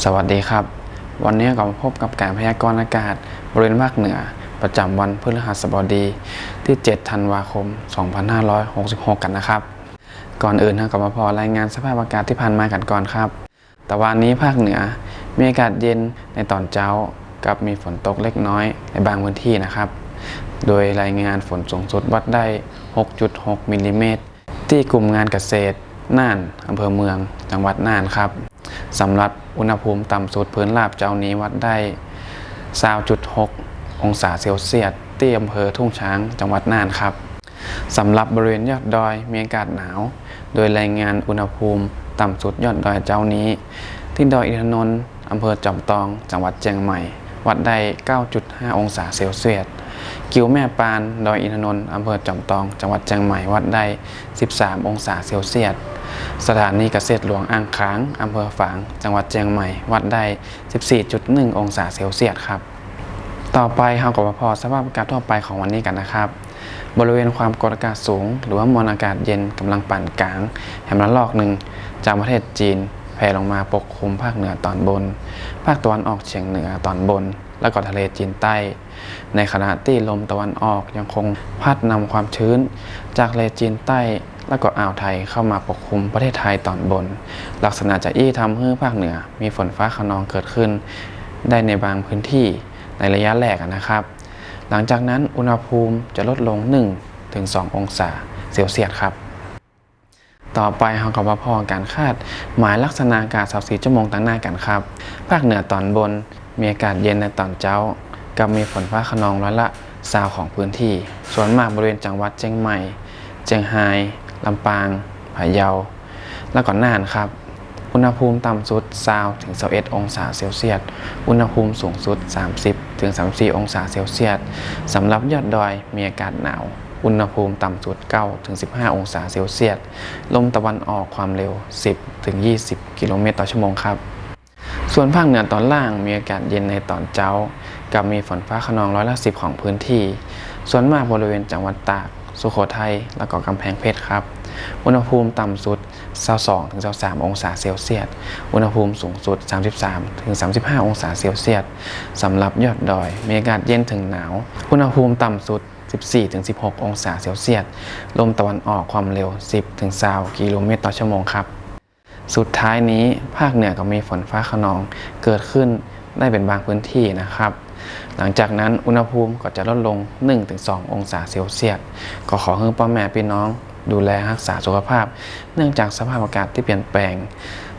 สวัสดีครับ วันนี้ก็มาพบกับการพยากรณ์อากาศ บริเวณภาคเหนือ ประจำวันพฤหัสบดีที่ 7 ธันวาคม 2566 กันนะครับ ก่อนอื่นเราก็มาพอรายงานสภาพอากาศที่ผ่านมากันก่อนครับ แต่วันนี้ภาคเหนือมีอากาศเย็นในตอนเช้ากับมีฝนตกเล็กน้อยในบางพื้นที่นะครับ โดยรายงานฝนสูงสุดวัดได้ 6.6มิลลิเมตรที่กลุ่มงานเกษตร น่านอำเภอเมือง จังหวัดน่านครับ สำหรับอุณหภูมิต่ำสุดพื้นราบเจ้านี้วัดได้20.6องศาเซลเซียส ที่อำเภอทุ่งช้างจังหวัดน่านครับสำหรับบริเวณยอดดอยมีอากาศหนาว โดยรายงานอุณหภูมิต่ำสุดยอดดอยเจ้านี้ ที่ดอยอินทนนท์อำเภอจอมตอง จังหวัดเชียงใหม่ วัดได้ 9.5 องศาเซลเซียส กิวแม่ปาน ดอยอินทนนท์อำเภอจอมตอง จังหวัดเชียงใหม่วัดได้ 13 องศาเซลเซียส สถานีเกษตรหลวงอ่างค้างอำเภอฝาง จังหวัดเชียงใหม่วัดได้ 14.1 องศาเซลเซียสครับ ต่อไปเราก็มาพอสภาพอากาศทั่วไปของวันนี้กันนะครับ บริเวณความกดอากาศสูง หรือว่ามวลอากาศเย็นกำลังปานกลาง แห่งระลอกหนึ่งจากประเทศจีนแผ่ลงมาปกคลุมภาคเหนือตอนบน ภาคตะวันออกเฉียงเหนือตอนบน และก็ทะเลจีนใต้ ในขณะที่ลมตะวันออกยังคงพัดนำความชื้น จากทะเลจีนใต้และก็อ่าวไทยเข้ามาปกคลุมประเทศไทยตอนบน ลักษณะจะอี้ทำให้ภาคเหนือ มีฝนฟ้าขนองเกิดขึ้น ได้ในบางพื้นที่ในระยะแรกนะครับ หลังจากนั้นอุณหภูมิจะลดลง 1-2ถึง2องศาเซลเซียสครับ ต่อไปเราก็มาพอการคาด หมายลักษณะอากาศ24ชั่วโมงตั้งหน้ากันครับ ภาคเหนือตอนบน มีอากาศเย็นในตอนเช้า กับมีฝนฟ้าขนองร้อยละซาวของพื้นที่ ส่วนมากบริเวณจังหวัดเชียงใหม่ เชียงราย ลำปางพะเยา และก็น่านครับ อุณหภูมิต่ำสุด20ถึง21องศาเซลเซียส อุณหภูมิสูงสุด 30ถึง34 องศาเซลเซียสสำหรับยอดดอยมีอากาศหนาว อุณหภูมิต่ำสุด9ถึง15 องศาเซลเซียส ลมตะวันออกความเร็ว 10ถึง20 กิโลเมตรต่อชั่วโมงครับ ส่วนภาคเหนือตอนล่างมีอากาศเย็นในตอนเช้า กับมีฝนฟ้าขนองร้อยละสิบของพื้นที่ ส่วนมากบริเวณจังหวัดตาก สุโขทัย และก็กำแพงเพชรครับ อุณหภูมิต่ำสุด 22-23 องศาเซลเซียส อุณหภูมิสูงสุด 33-35 องศาเซลเซียสสำหรับยอดดอย มีอากาศเย็นถึงหนาว อุณหภูมิต่ำสุด14-16 องศาเซลเซียส ลมตะวันออกความเร็ว 10-20กิโลเมตรต่อชั่วโมงครับ สุดท้ายนี้ภาคเหนือก็มีฝนฟ้าขนองเกิดขึ้นได้เป็นบางพื้นที่นะครับ หลังจากนั้นอุณหภูมิก็จะลดลง 1-2 องศาเซลเซียส ก็ขอให้พ่อแม่พี่น้องดูแลรักษาสุขภาพ เนื่องจากสภาพอากาศที่เปลี่ยนแปลง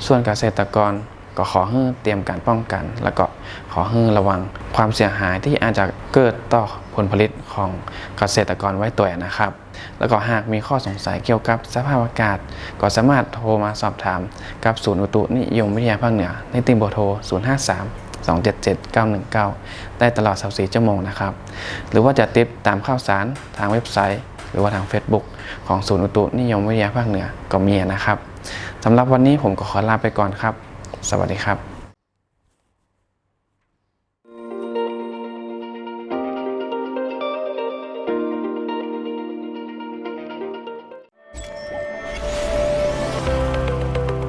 ส่วนเกษตรกรก็ขอให้เตรียมการป้องกัน และก็ ขอให้ระวังความเสียหายที่อาจจะเกิดต่อผลผลิตของเกษตรกรไว้ตัวนะครับ แล้วก็หากมีข้อสงสัยเกี่ยวกับสภาพอากาศ ก็สามารถโทรมาสอบถามกับศูนย์อุตุนิยมวิทยาภาคเหนือในติมโบโทร 053 277 919 ได้ตลอด 24 ชั่วโมงนะครับ หรือว่าจะติดตามข่าวสารทางเว็บไซต์ หรือว่าทาง Facebook ของศูนย์อุตุนิยมวิทยาภาคเหนือก็มีนะครับสำหรับวันนี้ผมก็ขอลาไปก่อนครับ สวัสดีครับ